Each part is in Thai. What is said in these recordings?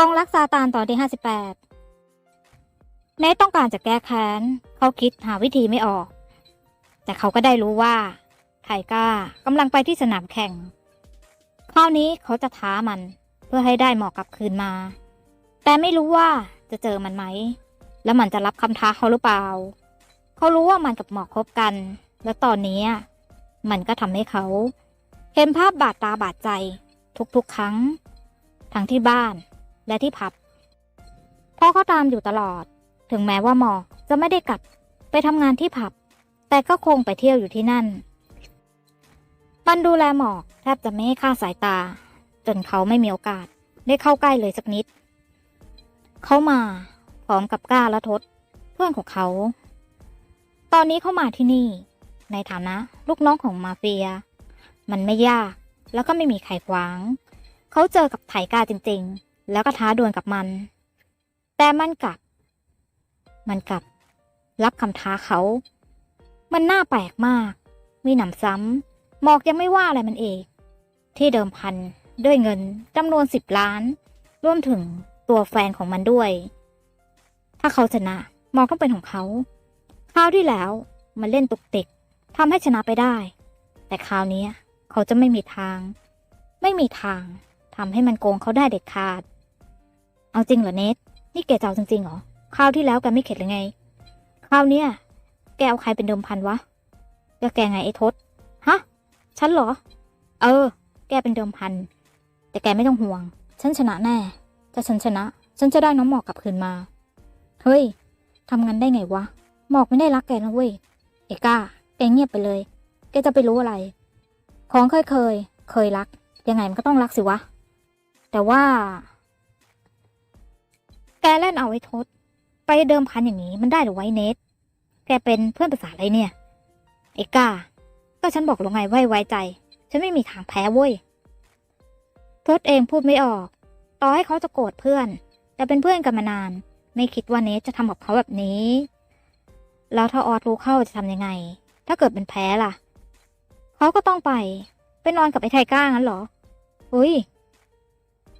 กองรักซาตานตอนที่ห้าสิบแปดเนทต้องการจะแก้แค้น เขาคิดหาวิธีไม่ออก แต่เขาก็ได้รู้ว่าไทก้ากำลังไปที่สนามแข่ง คราวนี้เขาจะท้ามันเพื่อให้ได้หมอกกลับคืนมา แต่ไม่รู้ว่าจะเจอมันไหม แล้วมันจะรับคำท้าเขาหรือเปล่า เขารู้ว่ามันกับหมอกคบกัน และตอนนี้มันก็ทำให้เขา เห็นภาพบาดตาบาดใจทุกๆครั้ง ทั้งที่บ้าน และที่ผับพ่อเขาตามอยู่ตลอด ถึงแม้ว่ามอจะไม่ได้กลับไปทำงานที่ผับ แต่ก็คงไปเที่ยวอยู่ที่นั่น มันดูแลหมอกแทบจะไม่ให้ค่าสายตา จนเขาไม่มีโอกาสได้เข้าใกล้เลยสักนิด เขามาพร้อมกับก้าและทศเพื่อนของเขา ตอนนี้เขามาที่นี่ ในฐานะลูกน้องของมาเฟีย มันไม่ยากแล้วก็ไม่มีใครขวาง เขาเจอกับไถกาจริง ๆ แล้วก็ท้าดวลกับมัน แต่มันกลับ มันกลับ รับคำท้าเขา มันน่าแปลกมากมีหนำซ้ำหมอกยังไม่ว่าอะไรมันเองที่เดิมพันด้วยเงินจำนวนสิบล้าน รวมถึงตัวแฟนของมันด้วย ถ้าเขาชนะหมอกต้องเป็นของเขาคราวที่แล้วมันเล่นตุกติกทำให้ชนะไปได้ แต่คราวนี้เขาจะไม่มีทาง ไม่มีทางทำให้มันโกงเขาได้เด็ดขาด เอาจริงเหรอเนทนี่แกจะเอาจริงๆเหรอคราวที่แล้วแกไม่เข็ดหรือไงคราวเนี้ยแกเอาใครเป็นเดิมพันวะก็แกไงไอ้ทศฮะฉันเหรอ เออ แกเป็นเดิมพัน แต่แกไม่ต้องห่วง ฉันชนะแน่ถ้าฉันชนะ ฉันจะได้น้องหมอกกลับคืนมา เฮ้ยทำงานได้ไงวะ หมอกไม่ได้รักแกนะเว้ย เอก้า แกเงียบไปเลย แกจะไปรู้อะไร ของเคยเคย เคยรัก ยังไงมันก็ต้องรักสิวะ แต่ว่า แกเล่นเอาไว้ทศไปเดิมพันอย่างนี้มันได้หรือไว้เนทแกเป็นเพื่อนภาษาอะไรเนี่ย เอก้าก็ฉันบอกแล้วไงไว้ไว้ใจ ฉันไม่มีทางแพ้เว้ยทศเองพูดไม่ออก ต่อให้เขาจะโกรธเพื่อน แต่เป็นเพื่อนกันมานาน ไม่คิดว่าเนทจะทำกับเขาแบบนี้ แล้วถ้าออดรู้เข้าจะทำยังไง ถ้าเกิดเป็นแพ้ล่ะ เขาก็ต้องไป ไปนอนกับไอ้ไทก้างั้นเหรออุ้ย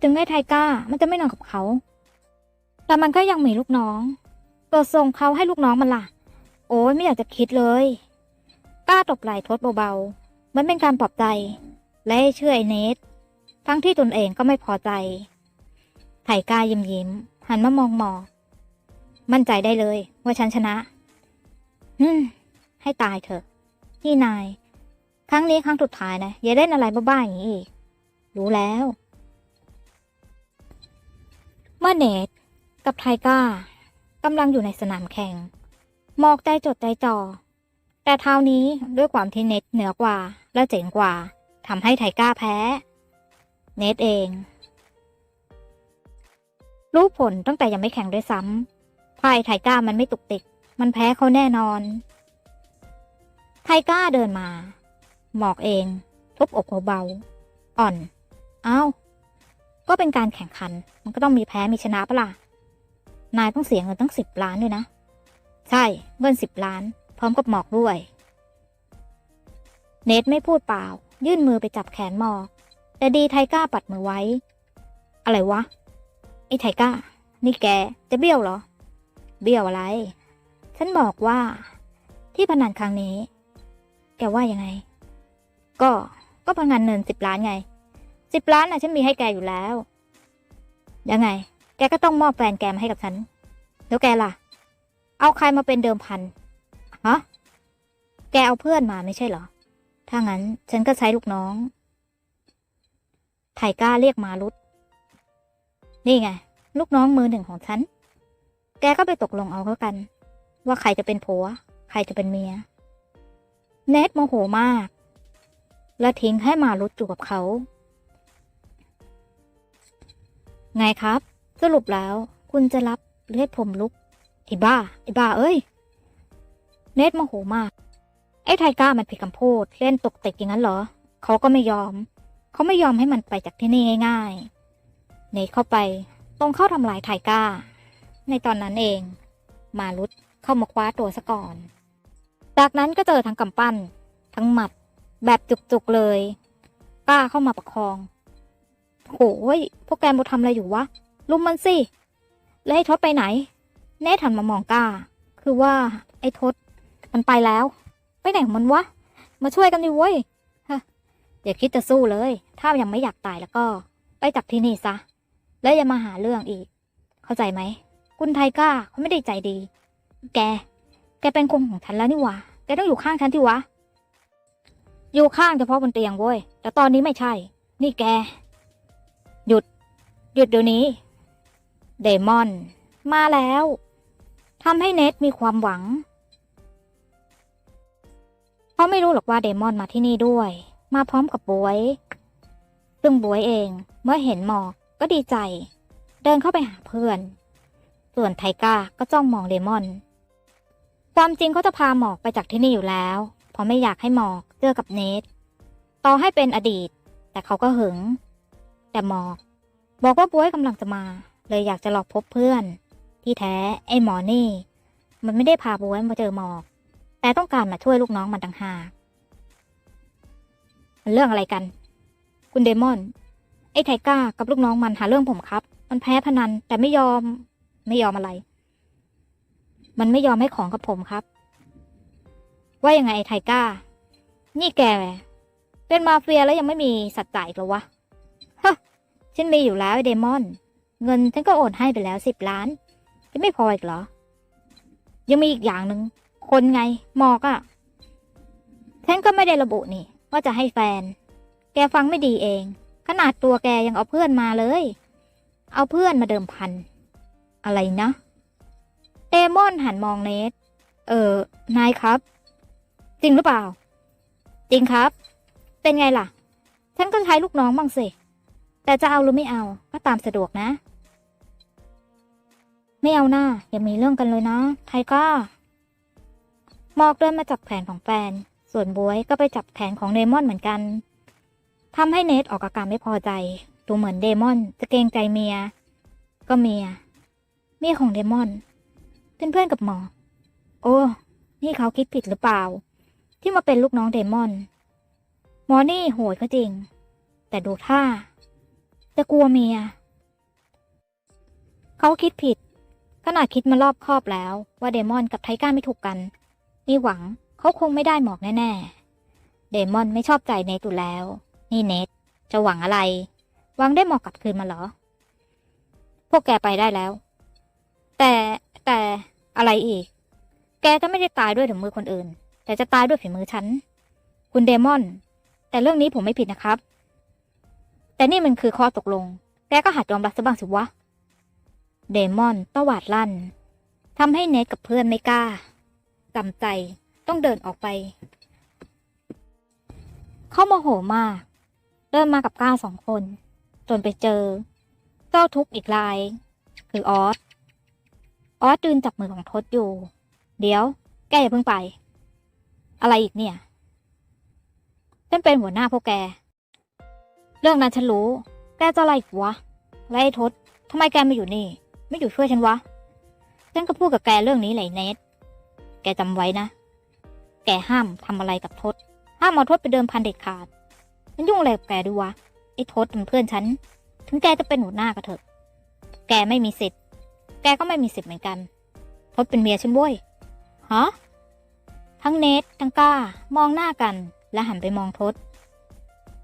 ถึงไอ้ไทก้ามันจะไม่นอนกับเขา แต่มันก็ยังมีลูกน้องตัวส่งเขาให้ลูกน้องมันล่ะ โอ้ยไม่อยากจะคิดเลยกล้าตบไหล่ทศเบาๆมันเป็นการปลอบใจ และให้เชื่อไอเนททั้งที่ตนเองก็ไม่พอใจ ไถ่กล้ายิ้มยิ้มๆหันมามองหมอ มั่นใจได้เลยว่าฉันชนะอืมให้ตายเถอะ นี่นาย ครั้งนี้ครั้งสุดท้ายนะ อย่าเล่นอะไรบ้าๆอย่างนี้อีก รู้แล้ว เมื่อเนท กับไทก้ากำลังอยู่ในสนามแข่งหมอกใจจดใจจ่อ แต่เท้านี้ด้วยความที่เนทเหนือกว่าและเจ๋งกว่าทำให้ไทก้าแพ้ เนทเอง รู้ผลตั้งแต่ยังไม่แข่งด้วยซ้ำพายไทก้ามันไม่ตุกติก มันแพ้เขาแน่นอน ไทก้าเดินมา หมอกเอง ทุบอกเบาๆอ่อนอ้าวก็เป็นการแข่งขัน มันก็ต้องมีแพ้มีชนะปะล่ะ นายต้องเสียเงินตั้งสิบล้านด้วยนะ ใช่เงินสิบล้าน พร้อมกับหมอกด้วย เนทไม่พูดเปล่า ยื่นมือไปจับแขนหมอก แต่ดีไทก้าปัดมือไว้ อะไรวะไอ้ไทก้า นี่แกจะเบี้ยวเหรอ เบี้ยวอะไร ฉันบอกว่า ที่พนันครั้งนี้ แกว่ายังไง ก็ก็พนันเงินสิบล้านไงสิบล้านน่ะฉันมีให้แกอยู่แล้ว ยังไง แกก็ต้องมอบแฟนแกมาให้กับฉัน แล้วแกล่ะ เอาใครมาเป็นเดิมพัน ฮะ แกเอาเพื่อนมาไม่ใช่เหรอ ถ้างั้นฉันก็ใช้ลูกน้อง ไทก้าเรียกมารุดนี่ไง ลูกน้องมือหนึ่งของฉัน แกก็ไปตกลงเอาแล้วกัน ว่าใครจะเป็นผัว ใครจะเป็นเมีย เนทโมโหมาก และทิ้งให้มารุดอยู่กับเขา ไงครับ สรุปแล้ว คุณจะรับหรือให้ผมลุกไอ้บ้าไอ้บ้าเอ้ย เนทโมโหมาก ไอ้ไทก้ามันผิดคำพูด เล่นตกติกอย่างนั้นเหรอ เขาก็ไม่ยอม เขาไม่ยอมให้มันไปจากที่นี่ง่ายๆ เนทเข้าไปตรงเข้าทำลายไทก้า ในตอนนั้นเอง มารุดเข้ามาคว้าตัวซะก่อน จากนั้นก็เจอทั้งกำปั้น ทั้งหมัด แบบจุกๆเลย กล้าเข้ามาประคองโหยพวกแกโมทำอะไรอยู่วะ ลุมมันสิ แล้วไอ้ทศไปไหนเนทหันมามองก้า คือว่าไอ้ทศมันไปแล้ว ไปไหนของมันวะ มาช่วยกันดิเว้ยฮะอย่าคิดจะสู้เลย ถ้ายังไม่อยากตายแล้วก็ ไปจากที่นี่ซะ แล้วอย่ามาหาเรื่องอีก เข้าใจไหม คุณไทก้าเขาไม่ได้ใจดี แก แกเป็นคนของฉันแล้วนี่หว่า แกต้องอยู่ข้างฉันที่วะ อยู่ข้างเฉพาะบนเตียงเว้ย แต่ตอนนี้ไม่ใช่ นี่แก หยุด หยุดเดี๋ยวนี้ เดมอน มาแล้วทำให้เนทมีความหวัง เขาไม่รู้หรอกว่าเดมอนมาที่นี่ด้วย มาพร้อมกับบวย ซึ่งบวยเองเมื่อเห็นหมอกก็ดีใจ เดินเข้าไปหาเพื่อน ส่วนไทก้าก็จ้องมองเดมอน ความจริงเขาจะพาหมอกไปจากที่นี่อยู่แล้ว เพราะไม่อยากให้หมอกเจอกับเนทต่อให้เป็นอดีต แต่เขาก็หึง แต่หมอก บอกว่าบวยกำลังจะมา เลยอยากจะหลอกพบเพื่อน ที่แท้ไอ้หมอนี่ มันไม่ได้พาบวยมาเจอหมอก แต่ต้องการมาช่วยลูกน้องมันต่างหากมันเรื่องอะไรกัน คุณเดมอน ไอ้ไทก้ากับลูกน้องมันหาเรื่องผมครับ มันแพ้พนันแต่ไม่ยอม ไม่ยอมอะไร มันไม่ยอมให้ของกับผมครับ ว่ายังไงไอ้ไทก้า นี่แกเป็นมาเฟียแล้วยังไม่มีสัจจะอีกเหรอวะฮะฉันมีอยู่แล้วไอ้เดมอน เงินฉันก็โอนให้ไปแล้วสิบล้าน จะไม่พออีกเหรอ ยังมีอีกอย่างหนึ่งคนไงหมอกอะ่ะฉันก็ไม่ได้ระบุนี่ ว่าจะให้แฟน แกฟังไม่ดีเอง ขนาดตัวแกยังเอาเพื่อนมาเลย เอาเพื่อนมาเดิมพัน อะไรนะเดมอนหันมองเนทเออ นายครับ จริงหรือเปล่า จริงครับ เป็นไงล่ะ ฉันก็ใช้ลูกน้องบ้างสิ แต่จะเอาหรือไม่เอา ก็ตามสะดวกนะ ไม่เอาหน้าอย่ามีเรื่องกันเลยนะไทก้า มอกเดินมาจับแขนของแฟน ส่วนบวยก็ไปจับแขนของเดมอนเหมือนกันทำให้เนทออกอาการไม่พอใจ ดูเหมือนเดมอนจะเกรงใจเมีย ก็เมีย เมียของเดมอนเป็นเพื่อนกับหมอ โอ้ นี่เขาคิดผิดหรือเปล่า ที่มาเป็นลูกน้องเดมอน หมอนี่โหดก็จริง แต่ดูท่าจะกลัวเมีย เขาคิดผิด ขนาดคิดมารอบครอบแล้ว ว่าเดมอนกับไทก้าไม่ถูกกันนี่หวังเขาคงไม่ได้หมอกแน่ๆ เดมอนไม่ชอบใจเนทอยู่แล้ว นี่เนทจะหวังอะไร หวังได้หมอกกลับคืนมาเหรอ พวกแกไปได้แล้ว แต่แต่อะไรอีก แกจะไม่ได้ตายด้วยถึงมือคนอื่น แต่จะตายด้วยฝีมือฉัน คุณเดมอน แต่เรื่องนี้ผมไม่ผิดนะครับ แต่นี่มันคือข้อตกลง แกก็หัดยอมรับซะบ้างสิวะ เดมอนตวาดลั่นทำให้เนทกับเพื่อนไม่กล้าจำใจต้องเดินออกไป เขาโมโหมาก เดินมากับก้าสองคน จนไปเจอ เจ้าทุกข์อีกราย คือออส ออสดืนจับมือของทศอยู่ เดี๋ยว แกอย่าเพิ่งไป อะไรอีกเนี่ย ฉันเป็นหัวหน้าพวกแก เรื่องนั้นฉันรู้ แกจะอะไรอีกวะแล้วไอ้ทศทำไมแกม่อยู่นี่ ไม่อยู่ช่วยฉันวะ ฉันก็พูดกับแกเรื่องนี้แหละเนทแกจำไว้นะ แกห้ามทำอะไรกับทศ ห้ามเอาทศไปเดิมพันเด็ดขาด มันยุ่งอะไรกับแกด้วยวะ ไอ้ทศเป็นเพื่อนฉัน ถึงแกจะเป็นหัวหน้าก็เถอะ แกไม่มีสิทธิ์ แกก็ไม่มีสิทธิ์เหมือนกัน ทศเป็นเมียฉันบ้ยฮะ ทั้งเนททั้งก้ามองหน้ากัน และหันไปมองทศ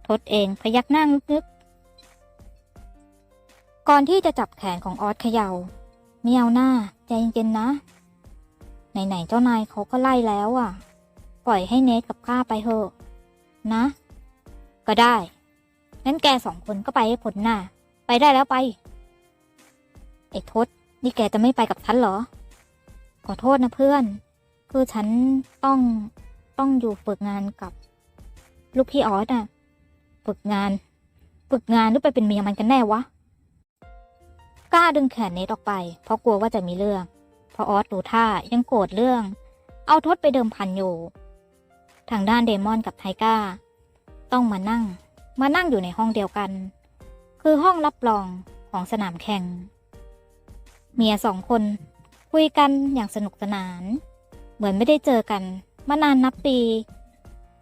ทศเองพยักหน้างึก ก่อนที่จะจับแขนของออสเขยา่าไม่เอาหน้าใจเย็นๆนะ ไหนๆเจ้านายเขาก็ไล่แล้วอะ ปล่อยให้เนทกับข้าไปเถอะ นะ ก็ได้งั้นแกสองคนก็ไปให้พ้นหน้า ไปได้แล้วไป ไอ้ทศนี่แกจะไม่ไปกับฉันเหรอ ขอโทษนะเพื่อน คือฉันต้องต้องอยู่ฝึกงานกับ ลูกพี่ออสอะฝึกงาน ฝึกงานหรือไปเป็นเมียมันกันแน่วะ กล้าดึงแขนเนทออกไป เพราะกลัวว่าจะมีเรื่อง เพราะออสดูท่ายังโกรธเรื่อง เอาทศไปเดิมพันอยู่ ทางด้านเดมอนกับไทก้า ต้องมานั่ง มานั่งอยู่ในห้องเดียวกัน คือห้องรับรองของสนามแข่ง เมียสองคน คุยกันอย่างสนุกสนาน เหมือนไม่ได้เจอกัน มานานนับปี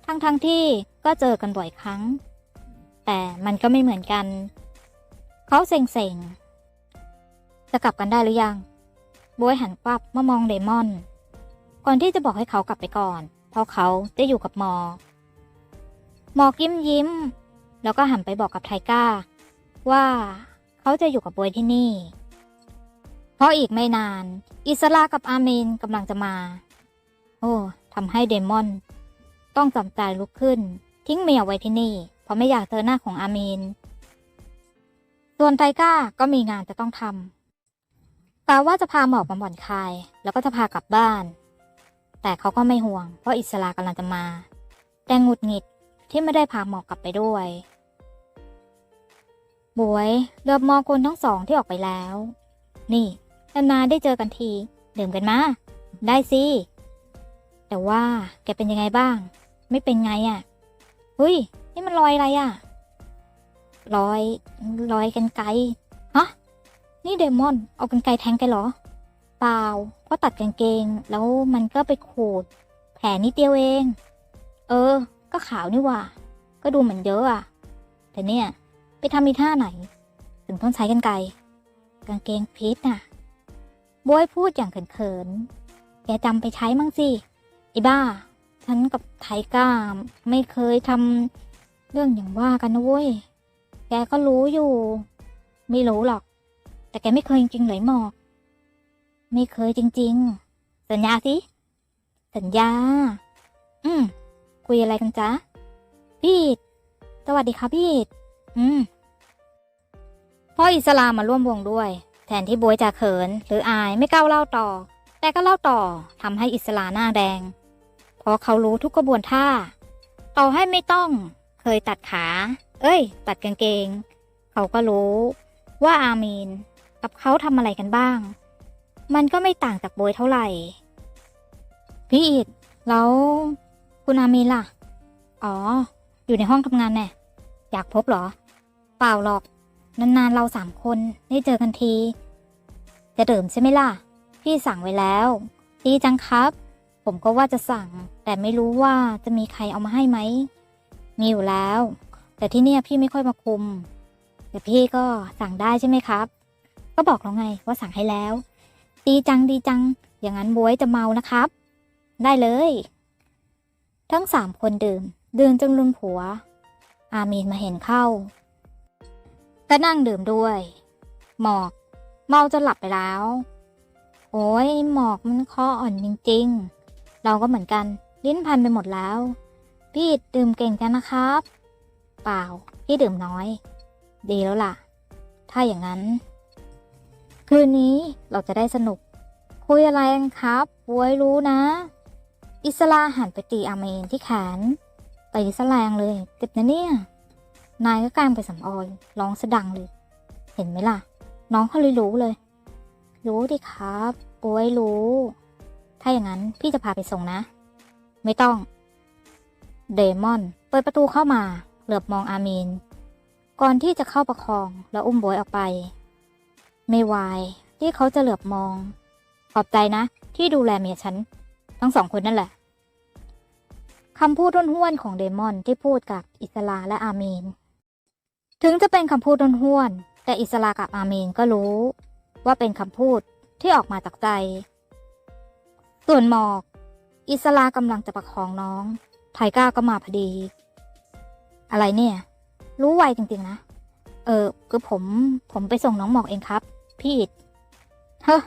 ทั้งๆทที่ก็เจอกันบ่อยครั้ง แต่มันก็ไม่เหมือนกัน เขาเซ็งๆ จะกลับกันได้หรือยังบวยหันกลับมามองเดมอน ก่อนที่จะบอกให้เขากลับไปก่อน เพราะเขาจะอยู่กับหมอหมอกิ้มยิ้ม แล้วก็หันไปบอกกับไทก้า ว่าเขาจะอยู่กับบวยที่นี่ เพราะอีกไม่นาน อิสลากับอาเมนกำลังจะมา โอ้ทำให้เดมอน ต้องจำใจลุกขึ้น ทิ้งเมียไว้ที่นี่ เพราะไม่อยากเจอหน้าของอาเมนส่วนไทก้าก็มีงานจะต้องทำ กล่าวว่าจะพาหมอกมาบ่อนคลาย แล้วก็จะพากลับบ้าน แต่เขาก็ไม่ห่วงเพราะอิสลากำลังจะมา แต่หงุดหงิดที่ไม่ได้พาหมอกกลับไปด้วยบวยเลือบมองคนทั้งสองที่ออกไปแล้ว นี่นานๆได้เจอกันทีดื่มกันมา ได้สิ แต่ว่าแกเป็นยังไงบ้าง ไม่เป็นไงอะ่ะเฮ้ย นี่มันรอยอะไรอะ่ะ รอย รอยกันไกล นี่เดมอน เอากันไกลแทงแกเหรอ เปล่าเพราะตัดกางเกง แล้วมันก็ไปขูด แผลนิดเดียวเอง เออ ก็ขาวนี่ว่า ก็ดูเหมือนเยอะอะแต่เนี่ย ไปทำมีท่าไหน ถึงต้องใช้กันไกลกางเกงพิษน่ะบวยพูดอย่างเขินๆ แกจำไปใช้มั่งสิไอ้บ้า ฉันกับไทก้าไม่เคยทำเรื่องอย่างว่ากันนะเว้ย แกก็รู้อยู่ ไม่รู้หรอก แต่แกไม่เคยจริงๆเลยหมอกไม่เคยจริง ๆ สัญญาสิ สัญญา อืม คุยอะไรกันจ๊ะ พี่อิดสวัสดีค่ะพี่อิดอืม พ่ออิสลามมาร่วมวงด้วย แทนที่บวยจะเขิน หรืออายไม่กล้าเล่าต่อ แต่ก็เล่าต่อทำให้อิสลาหน้าแดง เพราะเขารู้ทุกกระบวนท่า ต่อให้ไม่ต้อง เคยตัดขา เอ้ย ตัดกางเกง เขาก็รู้ว่าอามีน กับเขาทำอะไรกันบ้าง มันก็ไม่ต่างจากโบยเท่าไหร่ พี่อิดแล้วคุณอามีนล่ะ อ๋อ อยู่ในห้องทำงานแน่อยากพบเหรอ เปล่าหรอก นานๆเราสามคนได้เจอกันที จะดื่มใช่ไหมล่ะ พี่สั่งไว้แล้ว ดีจังครับ ผมก็ว่าจะสั่ง แต่ไม่รู้ว่าจะมีใครเอามาให้ไหม มีอยู่แล้ว แต่ที่เนี่ยพี่ไม่ค่อยมาคุม แต่พี่ก็สั่งได้ใช่ไหมครับ ก็บอกแล้วไงว่าสั่งให้แล้ว ดีจังดีจัง อย่างนั้นบวยจะเมานะครับ ได้เลย ทั้งสามคนดื่ม ดื่มจนลืมผัว อามีนมาเห็นเข้า ก็นั่งดื่มด้วย หมอก เมาจนหลับไปแล้ว โอ้ยหมอกมันคออ่อนจริงๆ เราก็เหมือนกัน ลิ้นพันไปหมดแล้ว พี่ดื่มเก่งจังนะครับ เปล่า พี่ดื่มน้อย ดีแล้วล่ะ ถ้าอย่างนั้น คืนนี้เราจะได้สนุก คุยอะไรกันครับบวยรู้นะ อิสลาหันไปตีอาเมนที่แขนตีสแลงเลยเจ็บนะเนี่ย นายก็กลางไปสำออยร้องสะดังเลย เห็นไหมล่ะ น้องเขาเลยรู้เลย รู้ดิครับบวยรู้ ถ้าอย่างนั้นพี่จะพาไปส่งนะ ไม่ต้อง เดมอน เปิดประตูเข้ามา เหลือบมองอามีน ก่อนที่จะเข้าประคองแล้วอุ้มบวยออกไป ไม่วาย ที่เขาจะเหลือบมอง ขอบใจนะ ที่ดูแลเมียฉัน ทั้งสองคนนั่นแหละคำพูดห้วนๆของเดมอนที่พูดกับอิสลาและอาเมน ถึงจะเป็นคำพูดห้วนๆแต่อิสลากับอาเมนก็รู้ ว่าเป็นคำพูดที่ออกมาจากใจ ส่วนหมอก อิสลากำลังจะประคองน้องไทก้าก็มาพอดี อะไรเนี่ย รู้ไวจริงๆนะ เออคือผม ผมไปส่งน้องหมอกเองครับ พี่อิดเฮ้อ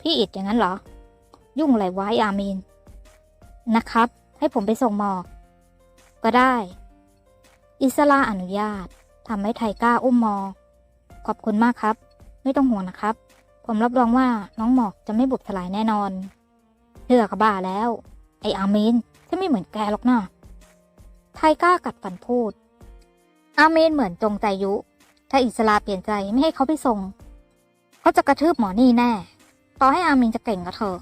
พี่อิดอย่างนั้นเหรอ ยุ่งอะไรว้อามีน นะครับ ให้ผมไปส่งหมอก ก็ได้ อิสลาอนุญาตทำให้ไทก้าอุ้มหมอกขอบคุณมากครับ ไม่ต้องห่วงนะครับ ผมรับรองว่าน้องหมอกจะไม่บุบสลายแน่นอนเชื่อกบ้าแล้ว ไออามีนฉันไม่เหมือนแกหรอกนะไทก้ากัดฟันพูด อามีนเหมือนจงใจยุ ถ้าอิสลาเปลี่ยนใจไม่ให้เขาไปส่ง เขาจะกระทืบหมอนี่แน่ ต่อให้อามีนจะเก่งก็เถอะ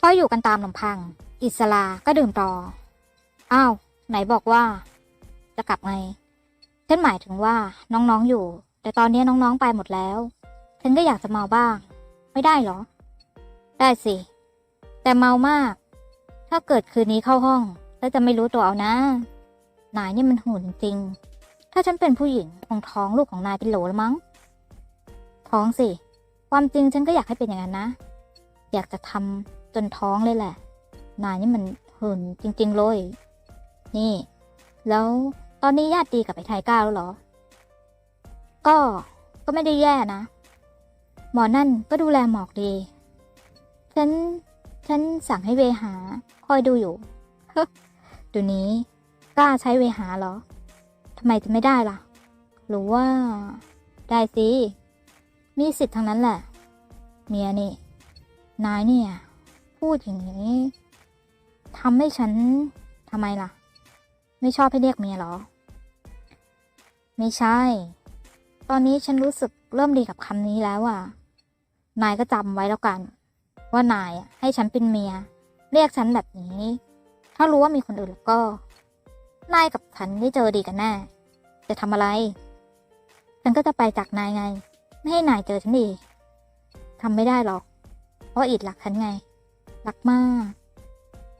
พออยู่กันตามลำพัง อิสลาก็ดื่มต่อ อ้าว ไหนบอกว่า จะกลับไงฉันหมายถึงว่าน้องๆอยู่ แต่ตอนนี้น้องๆไปหมดแล้วฉันก็อยากจะเมาบ้าง ไม่ได้เหรอ ได้สิ แต่เมามาก ถ้าเกิดคืนนี้เข้าห้อง แล้วจะไม่รู้ตัวเอานะ นายนี่มันหุ่นจริง ถ้าฉันเป็นผู้หญิงคงท้องลูกของนายเป็นโหลแล้วมั้ง ท้องสิ ความจริงฉันก็อยากให้เป็นอย่างนั้นนะ อยากจะทำจนท้องเลยแหละ นายนี่มันหื่นจริง ๆ เลย นี่ แล้วตอนนี้ญาติดีกับไอ้ไทยก้าแล้วเหรอ ก็ ก็ไม่ได้แย่นะ หมอนั่นก็ดูแลหมอกดี ฉัน ฉันสั่งให้เวหา คอยดูอยู่ดี๋ยวนี้ กล้าใช้เวหาเหรอทำไมจะไม่ได้ล่ะ หรือว่า ได้สิ มีสิทธิ์ทั้งนั้นแหละ เมียนี่ นายเนี่ย พูดอย่างนี้ทำให้ฉันทำไมล่ะ ไม่ชอบให้เรียกเมียหรอ ไม่ใช่ ตอนนี้ฉันรู้สึกเริ่มดีกับคำนี้แล้วอะ นายก็จำไว้แล้วกัน ว่านายให้ฉันเป็นเมีย เรียกฉันแบบนี้ ถ้ารู้ว่ามีคนอื่นแล้วก็ นายกับฉันได้เจอดีกันแน่ จะทำอะไร ฉันก็จะไปจากนายไง ไม่ให้นายเจอฉันอีกทำไม่ได้หรอก เพราะอิดรักฉันไง รักมาก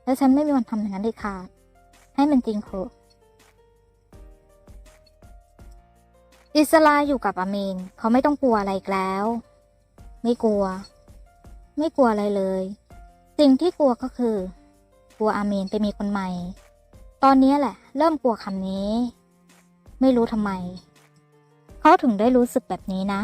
แล้วฉันไม่มีวันทำอย่างนั้นเด็ดขาดให้มันจริงเถอะอิสลาอยู่กับอามีนเขาไม่ต้องกลัวอะไรอีกแล้ว ไม่กลัว ไม่กลัวอะไรเลย สิ่งที่กลัวก็คือ กลัวอามีนไปมีคนใหม่ ตอนนี้แหละ เริ่มกลัวคำนี้ ไม่รู้ทำไม เขาถึงได้รู้สึกแบบนี้นะ